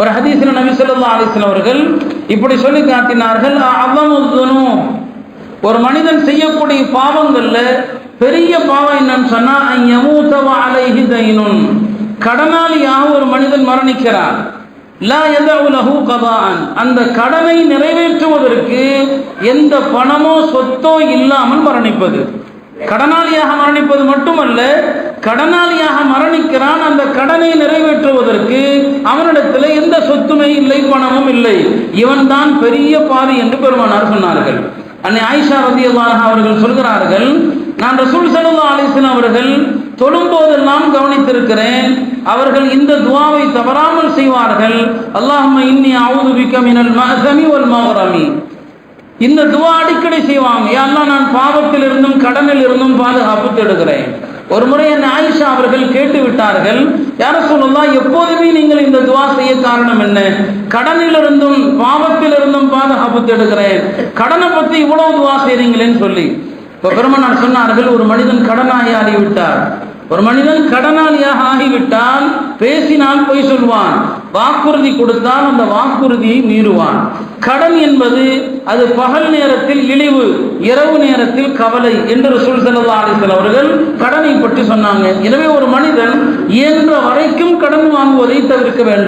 ஒரு ஹதீஸ்ல நபி சொல்லா அலைஹி அவர்கள் இப்படி சொல்லி காட்டினார்கள் அவமுதுனு ஒரு மனிதன் செய்யக்கூடிய பாவங்கள்ல பெரிய பாவம் என்னன்னு சொன்னா யமூதவ அலைஹி தைனுன். கடனாளியாக ஒரு மனிதன் மரணிக்கிறான் லா யதஉ லஹு கதாஅன். அந்த கடனை நிறைவேற்றுவதற்கு எந்த பணமோ சொத்தோ இல்லாமல் மரணிப்பது. கடனாளியாக மரணிப்பது மட்டுமல்ல கடனாளியாக மரணிக்கிறான் அந்த கடனை நிறைவேற்றுவதற்கு சொத்துமே இல்லை பணமும் இல்லை. இவன் தான் பெரிய பாவி என்று பெருமானார் சொன்னார்கள். அன்னை ஆயிஷா ரதியல்லாஹு அவர்கள் சொல்கிறார்கள் நான் ரசூல் ஸல்லல்லாஹு அலைஹி வஸல்லம் அவர்கள் தொழும்போதெல்லாம் கவனித்திருக்கிறேன். அவர்கள் இந்த துவாவை தவறாமல் செய்வார்கள். அல்லாஹும்ம இன்னி அவுது விக்கமினல் மினல் ஒல் மகரமி இந்த துவா அடிக்கடி செய்வாங்க. யாரெல்லாம் நான் பாவத்தில் இருந்தும் கடனில் இருந்தும் பாதுகாப்பு தேடுகிறேன். ஒரு முறை என் ஆயிஷா அவர்கள் கேட்டு விட்டார்கள் யார சொல்லலாம் எப்போதுமே நீங்கள் இந்த துவா செய்ய காரணம் என்ன? கடனிலிருந்தும் பாவத்திலிருந்தும் இருந்தும் பாதுகாப்பு தேடுகிறேன். கடனை பத்தி இவ்வளவு துவா செய்றீங்களேன்னு சொல்லி. இப்ப பெருமனார் சொன்னார்கள் ஒரு மனிதன் கடனாகி ஆறிவிட்டார் ஒரு மனிதன் கடனாளியாக ஆகிவிட்டால் பேசினால் பொய் சொல்வான். வாக்குறுதி கொடுத்தால் அந்த வாக்குறுதியை மீறுவான். கடன் என்பது அது பகல் நேரத்தில் இழிவு இரவு நேரத்தில் கவலை என்று ரசூல் ஸல்லல்லாஹு அவர்கள் கடனை பற்றி சொன்னாங்க. எனவே ஒரு மனிதன் இயன்ற வரைக்கும் கடன் வாங்குவதை தவிர்க்க வேண்டும்.